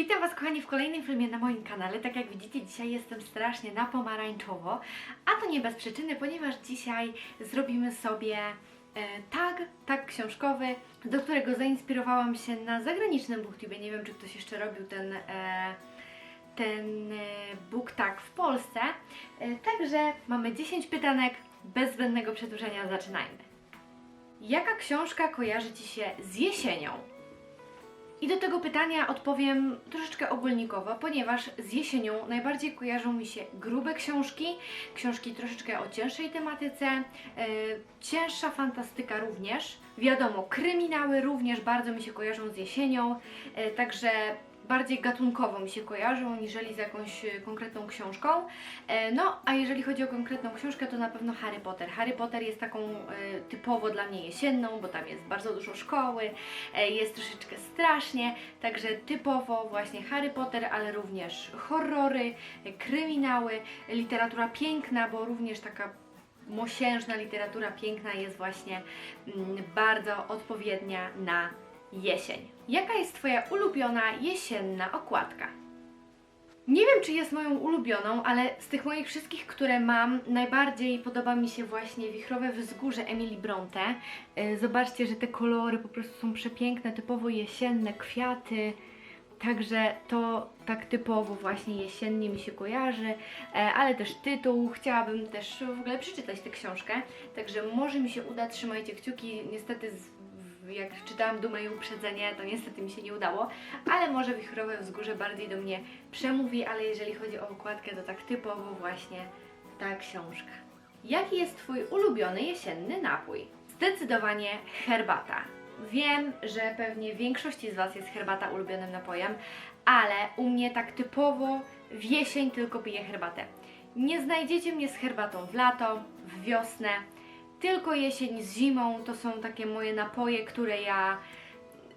Witam Was kochani w kolejnym filmie na moim kanale. Tak jak widzicie, dzisiaj jestem strasznie na pomarańczowo, a to nie bez przyczyny, ponieważ dzisiaj zrobimy sobie e, tag, tag książkowy, do którego zainspirowałam się na zagranicznym booktubie. Nie wiem, czy ktoś jeszcze robił ten, e, ten e, book tag w Polsce. Także mamy 10 pytanek, bez zbędnego przedłużenia zaczynajmy. Jaka książka kojarzy Ci się z jesienią? I do tego pytania odpowiem troszeczkę ogólnikowo, ponieważ z jesienią najbardziej kojarzą mi się grube książki, książki troszeczkę o cięższej tematyce, e, cięższa fantastyka również. Wiadomo, kryminały również bardzo mi się kojarzą z jesienią, e, także bardziej gatunkowo mi się kojarzą, niżeli z jakąś e, konkretną książką. E, No, a jeżeli chodzi o konkretną książkę, to na pewno Harry Potter. Harry Potter jest taką e, typowo dla mnie jesienną, bo tam jest bardzo dużo szkoły, jest troszeczkę strasznie, także typowo właśnie Harry Potter, ale również horrory, kryminały, literatura piękna, bo również taka mosiężna literatura piękna jest właśnie mm, bardzo odpowiednia na jesień. Jaka jest Twoja ulubiona jesienna okładka? Nie wiem, czy jest moją ulubioną, ale z tych moich wszystkich, które mam, najbardziej podoba mi się właśnie Wichrowe Wzgórze Emily Bronte. E, Zobaczcie, że te kolory po prostu są przepiękne, typowo jesienne, kwiaty. Także to tak typowo właśnie jesiennie mi się kojarzy, e, ale też tytuł. Chciałabym też w ogóle przeczytać tę książkę, także może mi się uda, trzymajcie kciuki. Niestety z, jak czytałam Dumę i Uprzedzenie, to niestety mi się nie udało, ale może Wichrowe Wzgórze bardziej do mnie przemówi, ale jeżeli chodzi o okładkę, to tak typowo właśnie ta książka. Jaki jest Twój ulubiony jesienny napój? Zdecydowanie herbata. Wiem, że pewnie większości z Was jest herbata ulubionym napojem, ale u mnie tak typowo w jesień tylko piję herbatę. Nie znajdziecie mnie z herbatą w lato, w wiosnę, tylko jesień z zimą to są takie moje napoje, które ja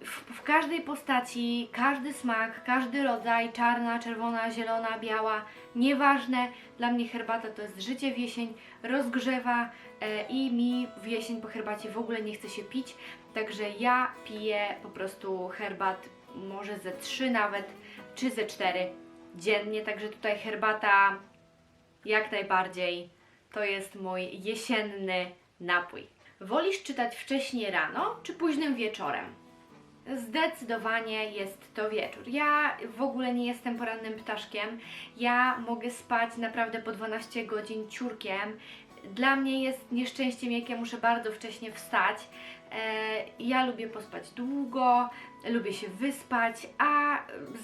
w, w każdej postaci, każdy smak, każdy rodzaj, czarna, czerwona, zielona, biała, nieważne, dla mnie herbata to jest życie w jesień, rozgrzewa e, i mi w jesień po herbacie w ogóle nie chce się pić, także ja piję po prostu herbat może ze trzy nawet, czy ze cztery dziennie, także tutaj herbata jak najbardziej to jest mój jesienny napój. Wolisz czytać wcześniej rano czy późnym wieczorem? Zdecydowanie jest to wieczór. Ja w ogóle nie jestem porannym ptaszkiem. Ja mogę spać naprawdę po 12 godzin ciurkiem. Dla mnie jest nieszczęściem, jak ja muszę bardzo wcześnie wstać. E, Ja lubię pospać długo, lubię się wyspać, a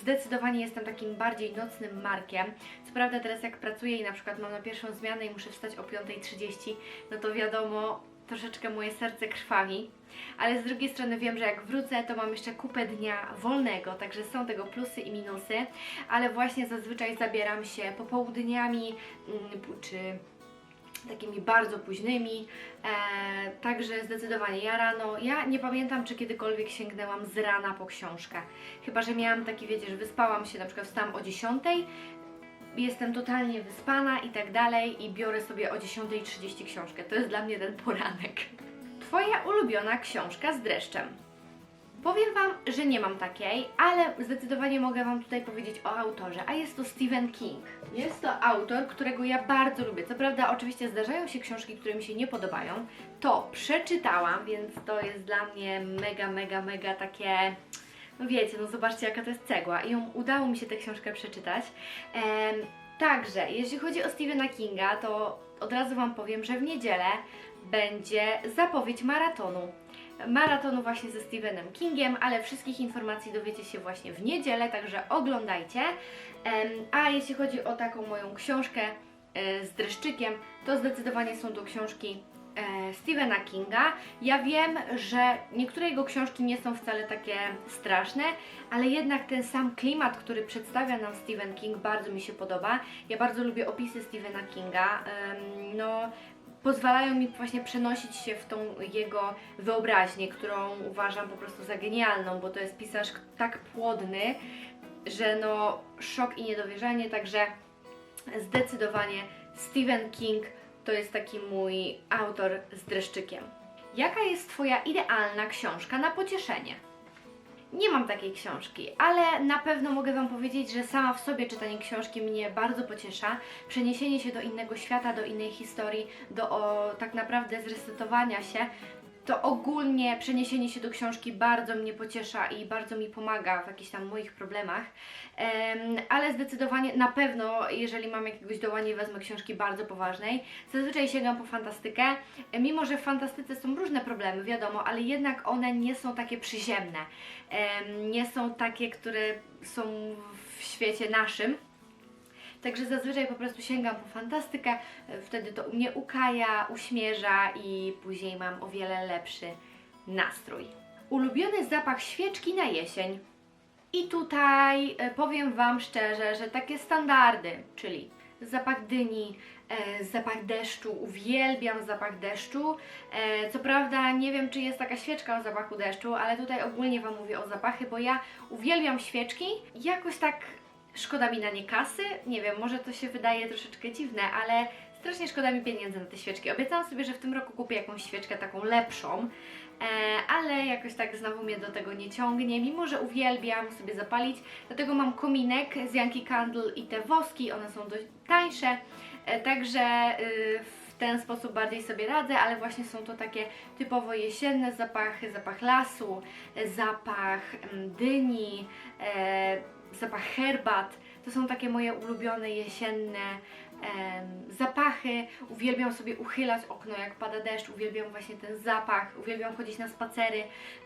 zdecydowanie jestem takim bardziej nocnym markiem. Co prawda teraz jak pracuję i na przykład mam na pierwszą zmianę i muszę wstać o 5.30, no to wiadomo, troszeczkę moje serce krwawi. Ale z drugiej strony wiem, że jak wrócę, to mam jeszcze kupę dnia wolnego, także są tego plusy i minusy, ale właśnie zazwyczaj zabieram się popołudniami mm, czy takimi bardzo późnymi, e, także zdecydowanie ja rano, ja nie pamiętam, czy kiedykolwiek sięgnęłam z rana po książkę, chyba, że miałam taki, wiecie, że wyspałam się, na przykład wstałam o 10, jestem totalnie wyspana i tak dalej i biorę sobie o 10.30 książkę, to jest dla mnie ten poranek. Twoja ulubiona książka z dreszczem. Powiem Wam, że nie mam takiej, ale zdecydowanie mogę Wam tutaj powiedzieć o autorze, a jest to Stephen King. Jest to autor, którego ja bardzo lubię. Co prawda, oczywiście zdarzają się książki, które mi się nie podobają. To przeczytałam, więc to jest dla mnie mega, mega, mega takie. No wiecie, no zobaczcie, jaka to jest cegła. I ją udało mi się tę książkę przeczytać. Em, także, jeśli chodzi o Stephena Kinga, to od razu Wam powiem, że w niedzielę będzie zapowiedź maratonu maratonu właśnie ze Stephenem Kingiem, ale wszystkich informacji dowiecie się właśnie w niedzielę, także oglądajcie. A jeśli chodzi o taką moją książkę e, z dreszczykiem, to zdecydowanie są to książki e, Stephena Kinga. Ja wiem, że niektóre jego książki nie są wcale takie straszne, ale jednak ten sam klimat, który przedstawia nam Stephen King, bardzo mi się podoba. Ja bardzo lubię opisy Stephena Kinga. No, pozwalają mi właśnie przenosić się w tą jego wyobraźnię, którą uważam po prostu za genialną, bo to jest pisarz tak płodny, że no szok i niedowierzanie, także zdecydowanie Stephen King to jest taki mój autor z dreszczykiem. Jaka jest Twoja idealna książka na pocieszenie? Nie mam takiej książki, ale na pewno mogę Wam powiedzieć, że sama w sobie czytanie książki mnie bardzo pociesza. Przeniesienie się do innego świata, do innej historii, do o, tak naprawdę zresetowania się, to ogólnie przeniesienie się do książki bardzo mnie pociesza i bardzo mi pomaga w jakichś tam moich problemach. Em, ale zdecydowanie, na pewno, jeżeli mam jakiegoś doła, nie wezmę książki bardzo poważnej. Zazwyczaj sięgam po fantastykę, mimo że w fantastyce są różne problemy, wiadomo, ale jednak one nie są takie przyziemne. Em, nie są takie, które są w świecie naszym. Także zazwyczaj po prostu sięgam po fantastykę, e, wtedy to mnie ukaja, uśmierza i później mam o wiele lepszy nastrój. Ulubiony zapach świeczki na jesień. I tutaj e, powiem Wam szczerze, że takie standardy, czyli zapach dyni, e, zapach deszczu, uwielbiam zapach deszczu. Co prawda nie wiem, czy jest taka świeczka o zapachu deszczu, ale tutaj ogólnie Wam mówię o zapachy, bo ja uwielbiam świeczki. Jakoś tak szkoda mi na nie kasy. Nie wiem, może to się wydaje troszeczkę dziwne, ale strasznie szkoda mi pieniędzy na te świeczki. Obiecałam sobie, że w tym roku kupię jakąś świeczkę taką lepszą, e, ale jakoś tak znowu mnie do tego nie ciągnie, mimo że uwielbiam sobie zapalić. Dlatego mam kominek z Yankee Candle i te woski, one są dość tańsze, e, także y, w ten sposób bardziej sobie radzę, ale właśnie są to takie typowo jesienne zapachy, zapach lasu, e, zapach dyni, e, zapach herbat. To są takie moje ulubione jesienne em, zapachy. Uwielbiam sobie uchylać okno, jak pada deszcz. Uwielbiam właśnie ten zapach. Uwielbiam chodzić na spacery,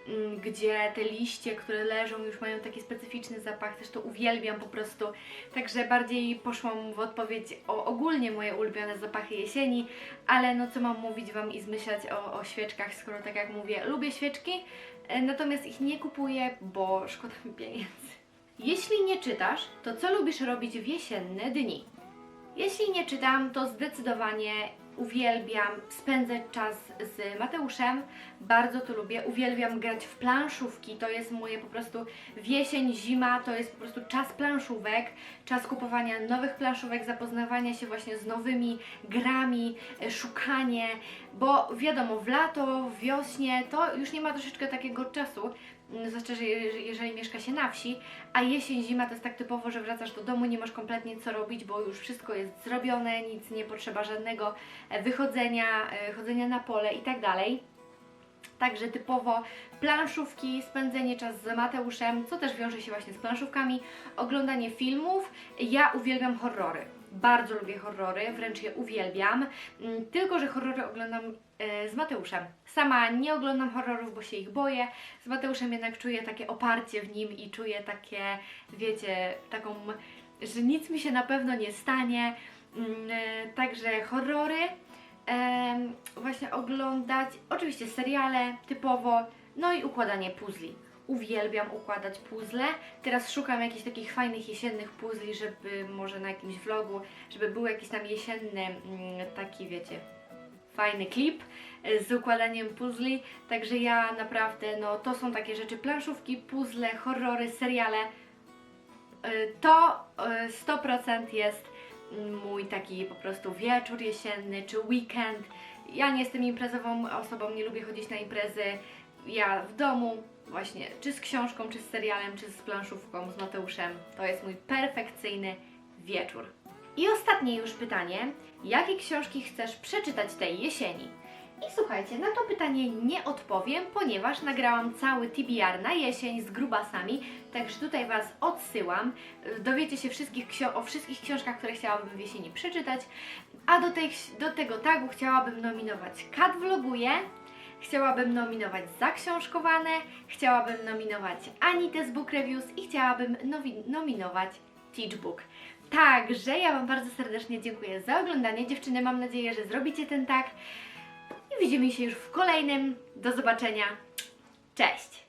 mm, gdzie te liście, które leżą, już mają taki specyficzny zapach. Też to uwielbiam po prostu. Także bardziej poszłam w odpowiedź o ogólnie moje ulubione zapachy jesieni, ale no co mam mówić Wam i zmyślać o, o świeczkach, skoro tak jak mówię, lubię świeczki, e, natomiast ich nie kupuję, bo szkoda mi pieniędzy. Jeśli nie czytasz, to co lubisz robić w jesienne dni? Jeśli nie czytam, to zdecydowanie uwielbiam spędzać czas z Mateuszem. Bardzo to lubię. Uwielbiam grać w planszówki. To jest moje po prostu wiesień, zima, to jest po prostu czas planszówek, czas kupowania nowych planszówek, zapoznawania się właśnie z nowymi grami, e, szukanie, bo wiadomo, w lato, w wiośnie to już nie ma troszeczkę takiego czasu, mm, zwłaszcza, że je- jeżeli mieszka się na wsi, a jesień, zima to jest tak typowo, że wracasz do domu, nie masz kompletnie co robić, bo już wszystko jest zrobione, nic nie potrzeba żadnego e, wychodzenia, e, chodzenia na pole i tak dalej. Także typowo planszówki, spędzenie czas z Mateuszem, co też wiąże się właśnie z planszówkami, oglądanie filmów. Ja uwielbiam horrory. Bardzo lubię horrory, wręcz je uwielbiam. Mm, Tylko, że horrory oglądam e, z Mateuszem. Sama nie oglądam horrorów, bo się ich boję. Z Mateuszem jednak czuję takie oparcie w nim i czuję takie, wiecie, taką, że nic mi się na pewno nie stanie. Mm, e, Także horrory właśnie oglądać, oczywiście seriale typowo, no i układanie puzli. Uwielbiam układać puzzle. Teraz szukam jakichś takich fajnych jesiennych puzli, żeby może na jakimś vlogu, żeby był jakiś tam jesienny mm, taki, wiecie, fajny klip e, z układaniem puzli. Także ja naprawdę, no to są takie rzeczy, planszówki, puzzle, horrory, seriale. E, To e, 100% jest mm, mój taki po prostu wieczór jesienny czy weekend. Ja nie jestem imprezową osobą, nie lubię chodzić na imprezy. Ja w domu, właśnie, czy z książką, czy z serialem, czy z planszówką, z Mateuszem. To jest mój perfekcyjny wieczór. I ostatnie już pytanie. Jakie książki chcesz przeczytać tej jesieni? I słuchajcie, na to pytanie nie odpowiem, ponieważ nagrałam cały TBR na jesień z grubasami, także tutaj Was odsyłam. Dowiecie się wszystkich o wszystkich książkach, które chciałabym w jesieni przeczytać. A do, tej, do tego tagu chciałabym nominować Kat Vloguje, chciałabym nominować Zaksiążkowane, chciałabym nominować Anitę z Book Reviews i chciałabym nominować Teachbook. Także ja Wam bardzo serdecznie dziękuję za oglądanie. Dziewczyny, mam nadzieję, że zrobicie ten tag. I widzimy się już w kolejnym. Do zobaczenia. Cześć!